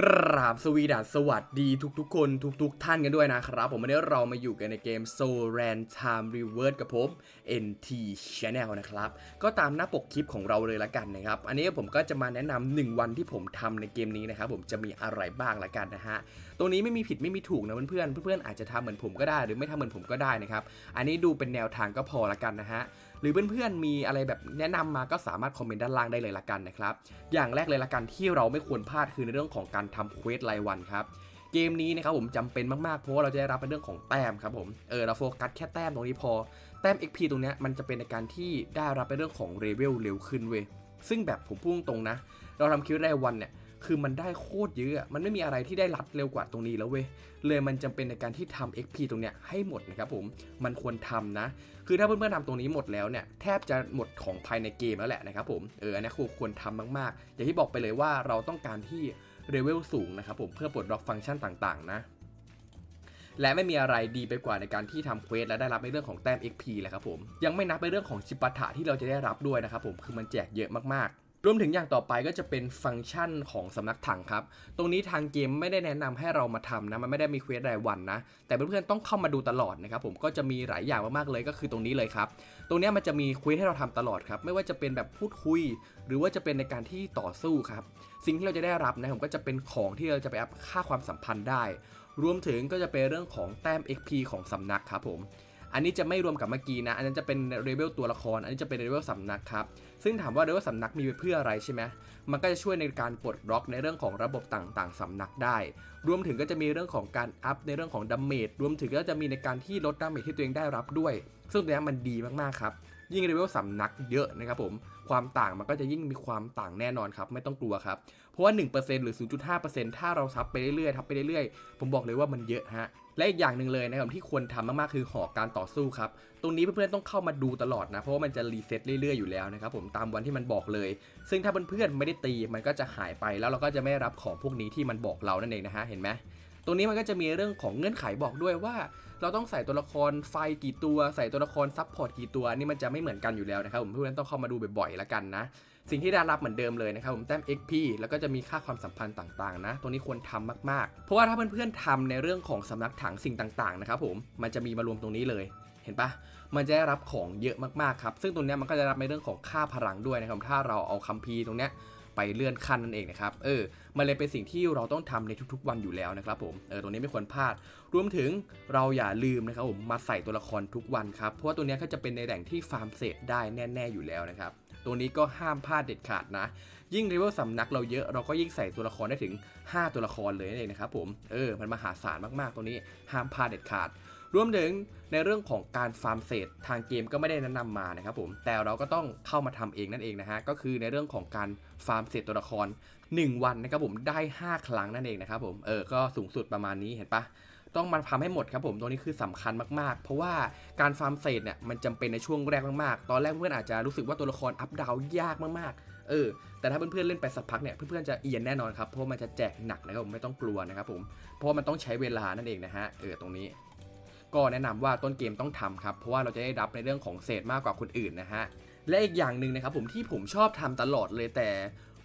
กราบสวีดัสสวัสดีทุกๆ คนทุกๆ ท่านกันด้วยนะครับ ผมวันนี้เรามาอยู่กันในเกม s o r a n Time Reverse กับผม NT Channel นะครับ ก็ตามหน้าปกคลิปของเราเลยละกันนะครับ อันนี้ผมก็จะมาแนะนำหนึ่งวันที่ผมทำในเกมนี้นะครับ ผมจะมีอะไรบ้างละกันนะฮะ ตรงนี้ไม่มีผิดไม่มีถูกนะเพื่อนๆเพื่อนๆอาจจะทำเหมือนผมก็ได้ หรือไม่ทำเหมือนผมก็ได้นะครับ อันนี้ดูเป็นแนวทางก็พอละกันนะฮะ หรือเพื่อนๆมีอะไรแบบแนะนำมาก็สามารถคอมเมนต์ด้านล่างได้เลยละกันนะครับ อย่างแรกเลยละกันที่เราไม่ควรพลาดคือในเรื่องของการทำเควสรายวันครับเกมนี้นะครับผมจำเป็นมากๆ เพราะว่าเราจะได้รับเป็นเรื่องของแต้มครับผมเออเราโฟกัสแค่แต้มตรงนี้พอ แต้ม XP ตรงเนี้ยมันจะเป็นในการที่ได้รับเป็นเรื่องของเลเวลเร็วขึ้นเว้ยซึ่งแบบผมพูดตรงนะ เราทำคิวรายวันเนี่ย คือมันได้โคตรเยอะ มันไม่มีอะไรที่ได้รัดเร็วกว่าตรงนี้แล้วเว้ย เลยมันจำเป็นในการที่ทำ XP ตรงเนี้ยให้หมดนะครับผม มันควรทำนะ คือถ้าเพื่อนๆทำตรงนี้หมดแล้วเนี่ยแทบจะหมดของภายในเกมแล้วแหละนะครับผม เอออันนี้ควรทำมากๆ อย่างที่บอกไปเลยว่าเราต้องการที่เลเวลสูงนะครับผมเพื่อปลดล็อกฟังก์ชันต่างๆ นะและไม่มีอะไรดีไปกว่าในการที่ทำเควสและได้รับในเรื่องของแต้ม XP แหละครับผม ยังไม่นับในเรื่องของจิปาถะที่เราจะได้รับด้วยนะครับผมคือมันแจกเยอะมากๆ รวมถึงอย่างต่อไปก็จะเป็นฟังก์ชันของสำนักถังครับ ตรงนี้ทางเกมไม่ได้แนะนำให้เรามาทำนะ มันไม่ได้มีเควสรายวันนะ แต่เพื่อนๆต้องเข้ามาดูตลอดนะครับ ผมก็จะมีหลายอย่างมากๆเลยก็คือตรงนี้เลยครับ ตรงนี้มันจะมีเควสให้เราทำตลอดครับ ไม่ว่าจะเป็นแบบพูดคุย หรือว่าจะเป็นในการที่ต่อสู้ครับ สิ่งที่เราจะได้รับนะผมก็จะเป็นของที่เราจะไปอัพค่าความสัมพันธ์ได้ รวมถึงก็จะเป็นเรื่องของแต้ม XP ของสำนักครับผม อันนี้จะไม่รวมกับเมื่อกี้นะ อันนั้นจะเป็นเลเวลตัวละคร อันนี้จะเป็นเลเวลสำนักครับ ซึ่งถามว่าเลเวลสำนักมีไปเพื่ออะไรใช่ไหมมันก็จะช่วยในการปลดล็อกในเรื่องของระบบต่างๆสำนักได้ รวมถึงก็จะมีเรื่องของการอัพในเรื่องของดาเมจ รวมถึงก็จะมีในการที่ลดดาเมจที่ตัวเองได้รับด้วย ซึ่งตรงนี้มันดีมากๆครับยิ่งเลเวลสำนักเยอะนะครับผม ความต่างมันก็จะยิ่งมีความต่างแน่นอนครับ ไม่ต้องกลัวครับ เพราะว่า 1%หรือ 0.5%ถ้าเราทับไปเรื่อยๆทับไปเรื่อยๆ ผมบอกเลยว่ามันเยอะฮะ และอีกอย่างหนึ่งเลยนะครับที่ควรทำมากๆคือหอการต่อสู้ครับตรงนี้เพื่อนๆต้องเข้ามาดูตลอดนะเพราะว่ามันจะรีเซ็ตเรื่อยๆอยู่แล้วนะครับผมตามวันที่มันบอกเลย ซึ่งถ้าเพื่อนๆไม่ได้ตีมันก็จะหายไปแล้วเราก็จะไม่รับของพวกนี้ที่มันบอกเรานั่นเองนะฮะเห็นไหม ตรงนี้มันก็จะมีเรื่องของเงื่อนไขบอกด้วยว่า เราต้องใส่ตัวละครไฟกี่ตัว ใส่ตัวละครซับพอร์ตกี่ตัวนี่มันจะไม่เหมือนกันอยู่แล้วนะครับผมเพื่อนๆต้องเข้ามาดูบ่อยๆแล้วกันนะ สิ่งที่ได้รับเหมือนเดิมเลยนะครับผมแต้ม XP แล้วก็จะมีค่าความสัมพันธ์ต่างๆ นะตรงนี้ควรทำมากๆ เพราะว่าถ้าเพื่อนๆทำในเรื่องของสำนักถังสิ่งต่างๆนะครับผมมันจะมีมารวมตรงนี้เลยเห็นปะมันจะได้รับของเยอะมากๆครับ ซึ่งตรงนี้มันก็จะรับในเรื่องของค่าพลังด้วยนะครับ ถ้าเราเอาคัมภีร์ตรงเนี้ย ไปเลื่อนขั้นนั่นเองนะครับ เออ มันเลยเป็นสิ่งที่เราต้องทำในทุกๆ วันอยู่แล้วนะครับผม เออตรงนี้ไม่ควรพลาด รวมถึงเราอย่าลืมนะครับผม มาใส่ตัวละครทุกวันครับ เพราะว่าตัวนี้ก็จะเป็นในแหล่งที่ฟาร์มเศษได้แน่ ๆ อยู่แล้วนะครับ ตัวนี้ก็ห้ามพลาดเด็ดขาดนะ ยิ่งเลเวลสำนักเราเยอะ เราก็ยิ่งใส่ตัวละครได้ถึง 5 ตัวละครเลยนั่นเองนะครับผม เออ มันมหาศาลมากๆ ตัวนี้ ห้ามพลาดเด็ดขาด รวมถึงในเรื่องของการฟาร์มเศษทางเกมก็ไม่ได้แนะนำมานะครับผม แต่เราก็ต้องเข้ามาทำเองนั่นเองนะฮะ ก็คือในเรื่องของการฟาร์มเศษตัวละคร 1 วันนะครับผมได้ 5 ครั้งนั่นเองนะครับผม เออ ก็สูงสุดประมาณนี้เห็นปะต้องมาทำให้หมดครับผมตรงนี้คือสำคัญมากๆ เพราะว่าการฟาร์มเศษเนี่ยมันจำเป็นในช่วงแรกมากๆ ตอนแรกเพื่อนอาจจะรู้สึกว่าตัวละครอัพดาวยากมากๆ เออ แต่ถ้าเพื่อนๆเล่นไปสักพักเนี่ยเพื่อนๆจะเอียนแน่นอนครับ เพราะมันจะแจกหนักนะครับผมไม่ต้องกลัวนะครับผม เพราะมันต้องใช้เวลานั่นเองนะฮะ เออตรงนี้ ก็แนะนำว่าต้นเกมต้องทำครับ เพราะว่าเราจะได้รับในเรื่องของเศษมากกว่าคนอื่นนะฮะ และอีกอย่างหนึ่งนะครับผมที่ผมชอบทำตลอดเลยแต่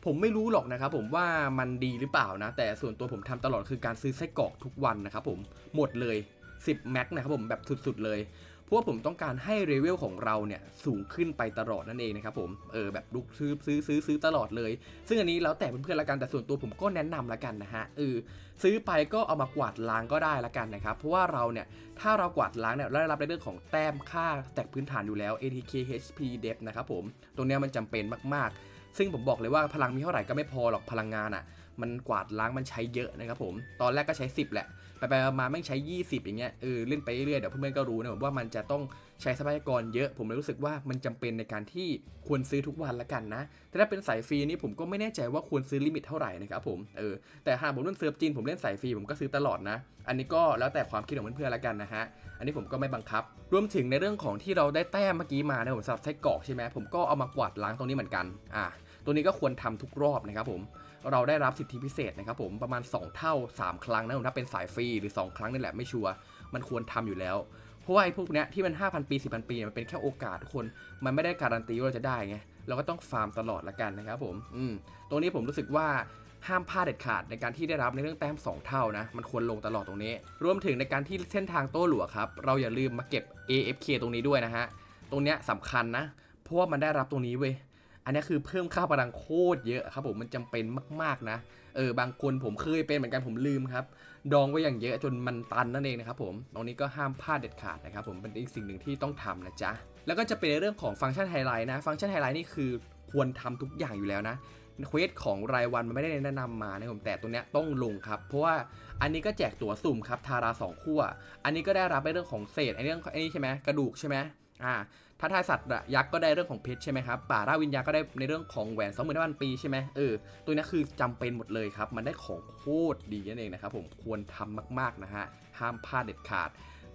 ผมไม่รู้หรอกนะครับผมว่ามันดีหรือเปล่านะ แต่ส่วนตัวผมทำตลอดคือการซื้อไส้กรอกทุกวันนะครับผมหมดเลย 10 แม็กนะครับผมแบบสุดๆเลย เพราะว่าผมต้องการให้เลเวลของเราเนี่ยสูงขึ้นไปตลอดนั่นเองนะครับผม เออแบบลุกซื้อซื้อซื้อซื้อตลอดเลย ซึ่งอันนี้แล้วแต่เพื่อนๆละกันแต่ส่วนตัวผมก็แนะนำละกันนะฮะเออซื้อไปก็เอามากวาดล้างก็ได้ละกันนะครับ เพราะว่าเราเนี่ยถ้าเรากวาดล้างเนี่ยเราได้รับในเรื่องของแต้มค่าแตกพื้นฐานอยู่แล้ว ATK HP Depth นะครับผม ตรงเนี้ยมันจำเป็นมากๆ ซึ่งผมบอกเลยว่าพลังมีเท่าไหร่ก็ไม่พอหรอกพลังงานอะ่ะ มันกวาดล้างมันใช้เยอะนะครับผมตอนแรกก็ใช้ 10 แหละ ไปไปมาๆแม่ใช้ 20 อย่างเงี้ยเออเล่นไปเรื่อยเดี๋ยวเพื่อนๆก็รู้นะผมว่ามันจะต้องใช้ทรัพยากรเยอะผมเลยรู้สึกว่ามันจำเป็นในการที่ควรซื้อทุกวันละกันนะ แต่ถ้าเป็นสายฟรีนี่ผมก็ไม่แน่ใจว่าควรซื้อลิมิตเท่าไหร่นะครับผมเออแต่หากผมเล่นเซิร์ฟจีนผมเล่นสายฟรีผมก็ซื้อตลอดนะ อันนี้ก็แล้วแต่ความคิดของเพื่อนๆละกันนะฮะอันนี้ผมก็ไม่บังคับ รวมถึงในเรื่องของที่เราได้แต้มเมื่อกี้มานะผมสำหรับไส้กรอกใช่ไหมผมก็เอามากวาดล้างตรงนี้เหมือนกันอ่าตัวนี้ก็ควรทำทุกรอบนะครับผม เราได้รับสิทธิพิเศษนะครับผมประมาณ 2 เท่า 3 ครั้งนะถ้าเป็นสายฟรีหรือ 2 ครั้งนี่แหละไม่ชัวร์มันควรทำอยู่แล้ว เพราะว่าไอ้พวกเนี้ยที่มัน 5,000 ปี 10,000 ปีมันเป็นแค่โอกาสทุกคน มันไม่ได้การันตีว่าเราจะได้ไงเราก็ต้องฟาร์มตลอดละกันนะครับผมอืมตรงนี้ผมรู้สึกว่าห้ามพลาดเด็ดขาดในการที่ได้รับในเรื่องแต้ม 2 เท่านะ มันควรลงตลอดตรงนี้ รวมถึงในการที่เส้นทางโต้หลัวครับ เราอย่าลืมมาเก็บ AFK ตรงนี้ด้วยนะฮะ ตรงเนี้ยสำคัญนะ เพราะว่ามันได้รับตรงนี้เว้ย อันนี้คือเพิ่มค่าพลังโคตรเยอะครับผมมันจำเป็นมากๆนะ เออบางคนผมเคยเป็นเหมือนกันผมลืมครับ ดองไว้อย่างเยอะจนมันตันนั่นเองนะครับผมตรงนี้ก็ห้ามพลาดเด็ดขาดนะครับผมเป็นอีกสิ่งหนึ่งที่ต้องทำนะจ๊ะ แล้วก็จะเป็นในเรื่องของฟังก์ชันไฮไลท์นะ ฟังก์ชันไฮไลท์นี่คือควรทำทุกอย่างอยู่แล้วนะเควสของรายวันมันไม่ได้แนะนำมานะผมแต่ตัวเนี้ยต้องลงครับ เพราะว่าอันนี้ก็แจกตั๋วสุ่มครับทาราสองขั้วอันนี้ก็ได้รับในเรื่องของเศษไอ้เรื่องไอ้นี่ใช่ไหมกระดูกใช่ไหมอ่า ถ้าทายสัตว์ยักษ์ก็ได้เรื่องของเพชรใช่ไหมครับป่าราวิญญาก็ได้ในเรื่องของแหวนสองหมื่นพันปีใช่ไหมเออตัวนี้คือจำเป็นหมดเลยครับ มันได้ของโคตรดีนั่นเองนะครับผมควรทำมากๆนะฮะห้ามพลาดเด็ดขาด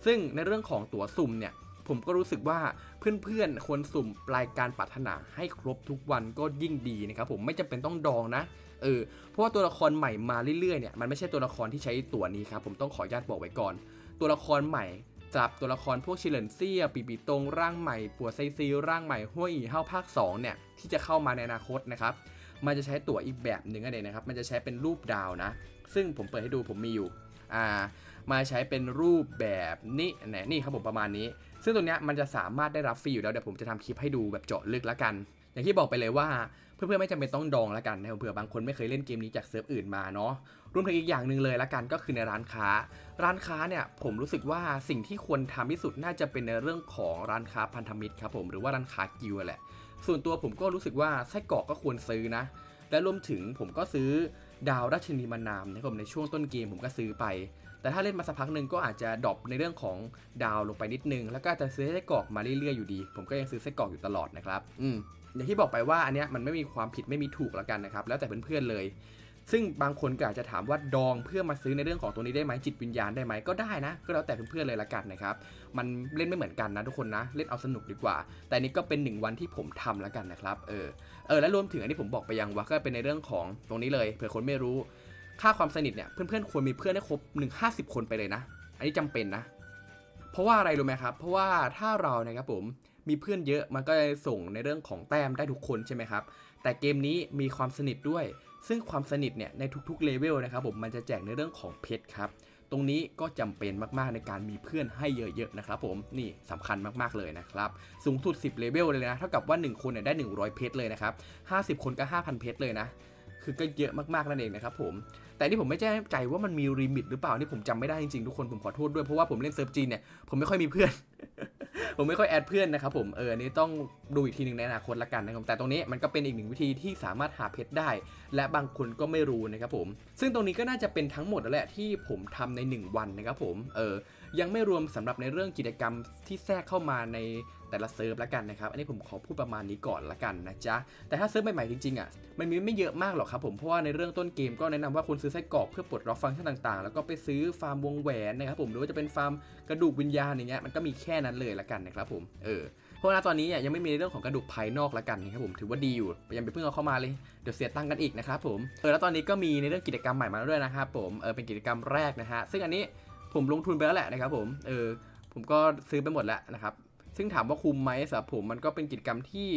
ซึ่งในเรื่องของตั๋วสุ่มเนี่ยผมก็รู้สึกว่าเพื่อนๆควรสุ่มรายการปรารถนาให้ครบทุกวันก็ยิ่งดีนะครับผมไม่จำเป็นต้องดองนะเออเพราะว่าตัวละครใหม่มาเรื่อยๆเนี่ยมันไม่ใช่ตัวละครที่ใช้ตั๋วนี้ครับผมต้องขออนุญาตบอกไว้ก่อน ตัวละครใหม่ จับตัวละครพวกชิเลนเซียปีปีตงร่างใหม่ปัวไซซีร่างใหม่ห้วยอีเฮาภาค2เนี่ยที่จะเข้ามาในอนาคตนะครับมันจะใช้ตั๋วอีกแบบหนึ่งนั่นเองนะครับ มันจะใช้เป็นรูปดาวนะ ซึ่งผมเปิดให้ดูผมมีอยู่อ่ามาใช้เป็นรูปแบบนี้ไหนนี่ครับผมประมาณนี้ ซึ่งตรงเนี้ยมันจะสามารถได้รับฟรีอยู่แล้วเดี๋ยวผมจะทำคลิปให้ดูแบบเจาะลึกแล้วกัน อย่างที่บอกไปเลยว่าเพื่อนๆไม่จำเป็นต้องดองแล้วกันนะเผื่อบางคนไม่เคยเล่นเกมนี้จากเซิร์ฟอื่นมาเนาะรวมถึงอีกอย่างหนึ่งเลยละกันก็คือในร้านค้า ร้านค้าเนี่ยผมรู้สึกว่าสิ่งที่ควรทำที่สุดน่าจะเป็นในเรื่องของร้านค้าพันธมิตรครับผมหรือว่าร้านค้ากิวแหละ ส่วนตัวผมก็รู้สึกว่าไส้กรอกก็ควรซื้อนะ และรวมถึงผมก็ซื้อดาวราชินีมานามนะครับผมในช่วงต้นเกมผมก็ซื้อไป แต่ถ้าเล่นมาสักพักหนึ่งก็อาจจะดรอปในเรื่องของดาวลงไปนิดนึง แล้วก็จจะซื้อไส้กรอกมาเรื่อยๆอยู่ดี ผมก็ยังซื้อไส้กรอกอยู่ตลอดนะครับ อืม อย่างที่บอกไปว่าอันเนี้ยมันไม่มีความผิดไม่มีถูกล้วกันนะครับ แล้วแต่เพื่อนๆเลย ซึ่งบางคนก็อาจจะถามว่าดองเพื่อมาซื้อในเรื่องของตัวนี้ได้ไหมจิตวิญญาณได้ไหมก็ได้นะ ก็แล้วแต่เพื่อนๆเลยละกันนะครับ มันเล่นไม่เหมือนกันนะทุกคนนะ เล่นเอาสนุกดีกว่า แต่อันนี้ก็เป็นหนึ่งวันที่ผมทำแล้วกันนะครับ เออ เออ และรวมถึงอันที่ผมบอกไปยังว่าก็เป็นในเรื่องของตรงนี้เลยเผื่อคนไม่รู้ ค่าความสนิทเนี่ยเพื่อนๆควรมีเพื่อนให้ครบ1 50 คนไปเลยนะ อันนี้จำเป็นนะ เพราะว่าอะไรรู้ไหมครับ เพราะว่าถ้าเรานะครับผม มีเพื่อนเยอะมันก็จะส่งในเรื่องของแต้มได้ทุกคนใช่ไหมครับ แต่เกมนี้มีความสนิทด้วย ซึ่งความสนิทเนี่ยในทุกๆเลเวลนะครับผมมันจะแจกในเรื่องของเพชรครับตรงนี้ก็จำเป็นมากๆในการมีเพื่อนให้เยอะๆนะครับผมนี่สำคัญมากๆเลยนะครับ สูงสุด 10เลเวลเลยนะ เท่ากับว่า 1 คนเนี่ยได้ 100 เพชรเลยนะครับ 50 คนก็ 5,000 เพชรเลยนะ คือก็เยอะมากๆนั่นเองนะครับผม แต่นี่ผมไม่แน่ใจว่ามันมีลิมิตหรือเปล่านี่ผมจำไม่ได้จริงๆทุกคนผมขอโทษด้วยเพราะว่าผมเล่นเซิร์ฟจีนเนี่ยผมไม่ค่อยมีเพื่อน ผมไม่ค่อยแอดเพื่อนนะครับผมเอออันนี้ต้องดูอีกทีหนึ่งในอนาคตละกันนะครับแต่ตรงนี้มันก็เป็นอีกหนึ่งวิธีที่สามารถหาเพชรได้ และบางคนก็ไม่รู้นะครับผม ซึ่งตรงนี้ก็น่าจะเป็นทั้งหมดแล้วแหละที่ผมทำใน 1 วันนะครับผมเออยังไม่รวมสำหรับในเรื่องกิจกรรมที่แทรกเข้ามาใน แต่ละเซิร์ฟละกันนะครับ อันนี้ผมขอพูดประมาณนี้ก่อนละกันนะจ๊ะ แต่ถ้าเซิร์ฟใหม่ๆจริงๆอะ มันมีไม่เยอะมากหรอกครับผม เพราะว่าในเรื่องต้นเกมก็แนะนำว่าคุณซื้อไส้กรอกเพื่อปลดล็อกฟังก์ชันต่างๆ แล้วก็ไปซื้อฟาร์มวงแหวนนะครับผม หรือว่าจะเป็นฟาร์มกระดูกวิญญาณอย่างเงี้ย มันก็มีแค่นั้นเลยละกันนะครับผม เออเพราะว่าตอนนี้อะยังไม่มีในเรื่องของกระดูกภายนอกละกันนะครับผมถือว่าดีอยู่ยังไปเพิ่งเอาเข้ามาเลยเดี๋ยวเสียตังค์กันอีกนะครับผมเออแล้วตอนนี้ก็มีในเรื่องกิจกรรมใหม่มาด้วยนะครับผมเออเป็นกิจกรรมแรกนะฮะซึ่งอันนี้ผมลงทุนไปแล้วแหละนะครับผมเออผมก็ซื้อไปหมดแล้วนะครับ ซึ่งถามว่าคุ้มไหมสำหรับผมมันก็เป็นกิจกรรมที่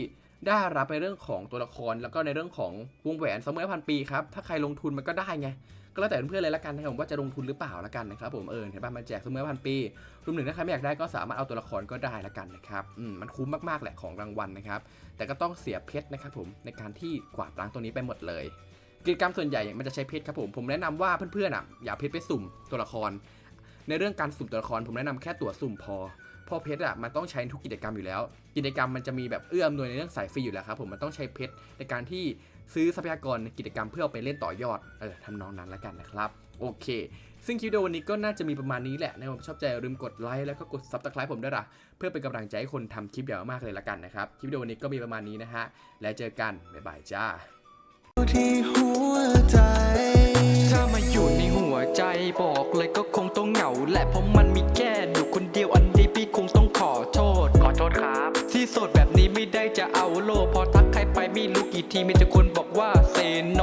ได้รับในเรื่องของตัวละคร แล้วก็ในเรื่องของวงแหวนสมัยพันปีครับ ถ้าใครลงทุนมันก็ได้ไง ก็แล้วแต่เพื่อนๆเลยละกันนะครับผมว่าจะลงทุนหรือเปล่าละกันนะครับผมเออเห็นป่ะมันแจกสมอพันปีรวมถึงถ้าใครไม่อยากได้ก็สามารถเอาตัวละครก็ได้ละกันนะครับอืมมันคุ้มมากๆแหละของรางวัลนะครับแต่ก็ต้องเสียเพชรนะครับผมในการที่กวาดล้างตัวนี้ไปหมดเลยกิจกรรมส่วนใหญ่มันจะใช้เพชรครับผม ผมแนะนำว่าเพื่อนๆอะอย่าเพชรไปสุ่มตัวละคร ในเรื่องการสุ่มตัวละคร ผมแนะนำแค่ตัวสุ่มพอ เพราะเพชรอะมันต้องใช้ทุกกิจกรรมอยู่แล้ว กิจกรรมมันจะมีแบบเอื้ออำนวยในเรื่องสายฟรีอยู่แล้วครับผมมันต้องใช้เพชรในการที่ซื้อทรัพยากรในกิจกรรมเพื่อเอาไปเล่นต่อยอดเออทำนองนั้นละกันนะครับโอเค ซึ่งคลิปวิดีโอวันนี้ก็น่าจะมีประมาณนี้แหละนะครับผมชอบใจอย่าลืมกดไลค์แล้วก็กด subscribe ผมด้วยล่ะเพื่อเป็นกำลังใจให้คนทำคลิปยาวมากเลยละกันนะครับคลิปวิดีโอวันนี้ก็มีประมาณนี้นะฮะแล้วเจอกันบ๊ายบายจ้าที่หัวใจถ้ามาอยู่ในหัวใจบอกเลยก็คงต้องเหงาแหละเพราะมัน อโทษ ขอโทษครับ ที่โสดแบบนี้ไม่ได้จะเอาโล พอทักใครไปไม่รู้กี่ทีมีแต่คนบอกว่าเซโน